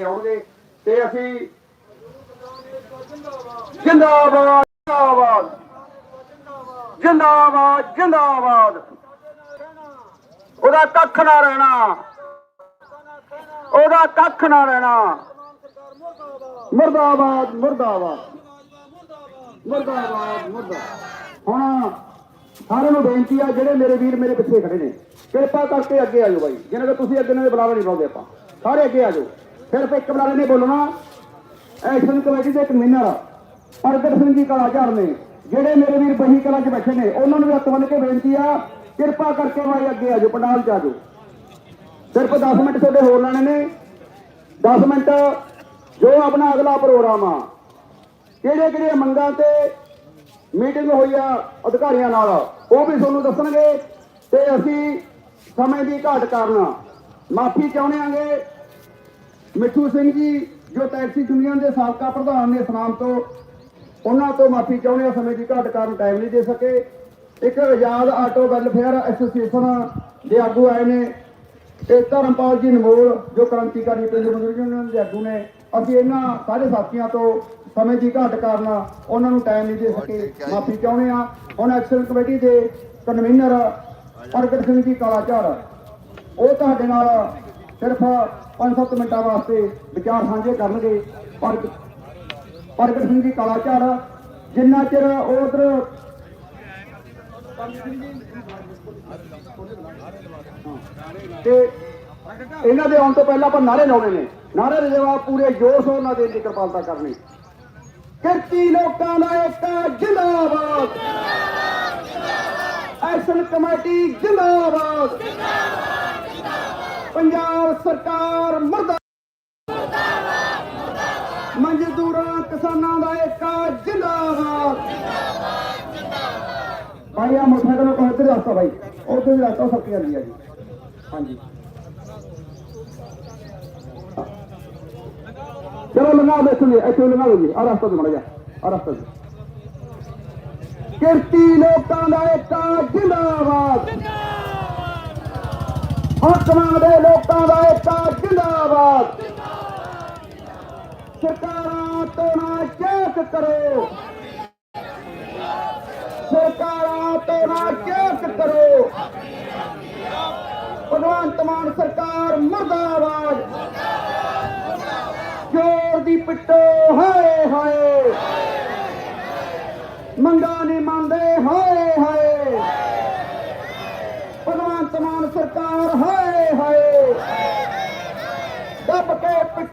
ਆਉਣਗੇ ਤੇ ਅਸੀਂ ਜਿੰਦਾਬਾਦ ਜਿੰਦਾਬਾਦ ਜਿੰਦਾਬਾਦ ਜਿੰਦਾਬਾਦ। ਉਹਦਾ ਕੱਖ ਨਾ ਰਹਿਣਾ। ਉਹਦਾ ਕੱਖ ਨਾ ਰਹਿਣਾ। ਮੁਰਦਾਬਾਦ ਮੁਰਦਾਬਾਦ। ਮੁਰਦਾਬਾਦ ਮੁਰਦਾ ਹੁਣ ਸਾਰਿਆਂ ਨੂੰ ਬੇਨਤੀ ਆ, ਜਿਹੜੇ ਮੇਰੇ ਵੀਰ ਮੇਰੇ ਪਿੱਛੇ ਖੜੇ ਨੇ, ਕਿਰਪਾ ਕਰਕੇ ਅੱਗੇ ਆ ਜਾਓ ਬਾਈ। ਜਿਹਨਾਂ ਦਾ ਤੁਸੀਂ ਅੱਗੇ ਨਾਲ ਬੁਲਾਵਾ ਨਹੀਂ ਪਾਉਂਦੇ ਆਪਾਂ। ਸਾਰੇ ਅੱਗੇ ਆ ਜਾਓ। ਸਿਰਫ ਇੱਕ ਬੁਲਾਰੇ ਨੇ ਬੋਲਣਾ। ਐਕਸ਼ਨ ਕਮੇਟੀ ਦੇ ਕਨਵੀਨਰ ਪ੍ਰਗਟ ਸਿੰਘ ਜੀ ਕਲਾਕਾਰ ਨੇ, ਜਿਹੜੇ ਮੇਰੇ ਵੀਰ ਬਹੀ ਕਲਾ 'ਚ ਬੈਠੇ ਨੇ, ਉਹਨਾਂ ਨੂੰ ਵੀ ਹੱਥ ਬੰਨ੍ਹ ਕੇ ਬੇਨਤੀ ਆ, ਕਿਰਪਾ ਕਰਕੇ ਬਾਈ ਅੱਗੇ ਆ ਜਾਓ ਪੰਡਾਲ 'ਚ ਆ ਸਿਰਫ 10 ਮਿੰਟ ਤੁਹਾਡੇ ਹੋਰ ਲਾਣੇ ਨੇ। 10 ਮਿੰਟ ਜੋ ਆਪਣਾ ਅਗਲਾ ਪ੍ਰੋਗਰਾਮ ਆ ਕਿਹੜੇ ਕਿਹੜੇ ਮੰਗਾਂ ਤੇ ਮੀਟਿੰਗ ਹੋਈ ਆ ਅਧਿਕਾਰੀਆਂ ਨਾਲ, ਉਹ ਵੀ ਤੁਹਾਨੂੰ ਦੱਸਣਗੇ। ਤੇ ਅਸੀਂ ਸਮੇਂ ਦੀ ਘਾਟ ਕਾਰਨ ਮਾਫੀ ਚਾਹੁੰਦੇ ਆਂਗੇ। ਮਿੱਠੂ ਸਿੰਘ ਜੀ ਜੋ ਟੈਕਸੀ ਯੂਨੀਅਨ ਦੇ ਸਾਬਕਾ ਪ੍ਰਧਾਨ ਨੇ ਸਨਾਮ ਤੋਂ ਉਹਨਾਂ ਤੋਂ ਮਾਫੀ ਚਾਹੁੰਦੇ ਆ ਸਮੇਂ ਦੀ ਘਾਟ ਕਾਰਨ ਟਾਈਮ ਨਹੀਂ ਦੇ ਸਕੇ। ਇੱਕ ਆਜ਼ਾਦ ਆਟੋ ਵੈਲਫੇਅਰ ਐਸੋਸੀਏਸ਼ਨ ਦੇ ਆਗੂ ਆਏ ਨੇ। ਤੇ ਧਰਮਪਾਲ ਜੀ ਨਮੋਲ ਜੋ ਕ੍ਰਾਂਤੀਕਾਰੀ ਪਿੰਡ ਯੂਨੀਅਨ ਦੇ ਆਗੂ ਨੇ। ਅਸੀਂ ਇਹਨਾਂ ਸਾਰੇ ਸਾਥੀਆਂ ਤੋਂ ਸਮੇਂ ਦੀ ਘਾਟ ਕਾਰਨ ਉਹਨਾਂ ਨੂੰ ਟਾਈਮ ਨਹੀਂ ਦੇ ਸਕੇ ਮਾਫੀ ਚਾਹੁੰਦੇ ਆ ਹੁਣ ਐਕਸ਼ਨ ਕਮੇਟੀ ਦੇ ਕਨਵੀਨਰ ਪ੍ਰਗਟ ਸਿੰਘ ਜੀ ਕਾਲਾਚਾਰ ਉਹ ਤੁਹਾਡੇ ਨਾਲ ਸਿਰਫ 5-7 ਮਿੰਟਾਂ ਵਾਸਤੇ ਵਿਚਾਰ ਸਾਂਝੇ ਕਰਨਗੇ। ਪਰ ਪ੍ਰਗਟ ਸਿੰਘ ਜੀ ਕਾਲਾਚਾਰ ਜਿੰਨਾ ਚਿਰ ਉਹ ਉਧਰ ਤੇ ਇਹਨਾਂ ਦੇ ਆਉਣ ਤੋਂ ਪਹਿਲਾਂ ਆਪਾਂ ਨਾਰੇ ਲਾਉਣੇ ਨੇ। ਨਾਰੇ ਦੇ ਜਵਾਬ ਪੂਰੇ ਜੋਸ਼ ਉਹਨਾਂ ਦੇ ਦੀ ਕਿਰਪਾਲਤਾ ਕਰਨੀ। ਕਿਰਤੀ ਲੋਕਾਂ ਦਾ ਇੱਕ ਜਿੰਦਾਬਾਦ। ਐਕਸ਼ਨ ਕਮੇਟੀ ਜਿੰਦਾਬਾਦ। ਪੰਜਾਬ ਸਰਕਾਰ ਮਰਦਾ ਮਜ਼ਦੂਰਾਂ ਕਿਸਾਨਾਂ ਦਾ ਇੱਕ ਜਿੰਦਾਬਾਦ। ਭਾਈ ਆ ਮੋਟਰਸਾਈਕਲ ਕੋਈ ਇੱਧਰ ਰਸਤਾ ਭਾਈ ਉਧਰ ਵੀ ਰਸਤਾ ਸੱਤੀ ਜਾਂਦੀ ਆ ਜੀ। ਹਾਂਜੀ। ਚਲੋ ਲੰਘਾ ਦੇ ਇੱਥੇ ਇੱਥੇ ਲਓ ਜੀ। ਆ ਰਸਤਾ ਤੇ ਮੜ ਜਾ। ਆ ਰਸਤਾ ਤੇ। ਕਿਰਤੀ ਲੋਕਾਂ ਦਾ ਇੱਕ ਜਿੰਦਾਬਾਦ। ਹੱਕ ਮੰਗਦੇ ਲੋਕਾਂ ਦਾ ਇੱਕ ਜਿੰਦਾਬਾਦ। ਸਰਕਾਰਾਂ ਤੋਂ ਨਾ ਚੈੱਕ ਕਰੋ। ਸਰਕਾਰਾਂ ਤੋਂ ਨਾ ਚੈੱਕ ਕਰੋ। ਭਗਵੰਤ ਮਾਨ ਸਰਕਾਰ ਮਰਦਾਬਾਦ। ਜੋਰ ਦੀ ਪਿੱਟੋ ਹਾਏ ਹਾਏ ਮੰਗਾ ਨਹੀਂ ਮੰਨਦੇ, ਹਾਏ। ਭਗਵੰਤ ਮਾਨ ਸਰਕਾਰ ਹਾਏ ਹਾਏ। ਦੱਬ ਕੇ ਪਿੱਟ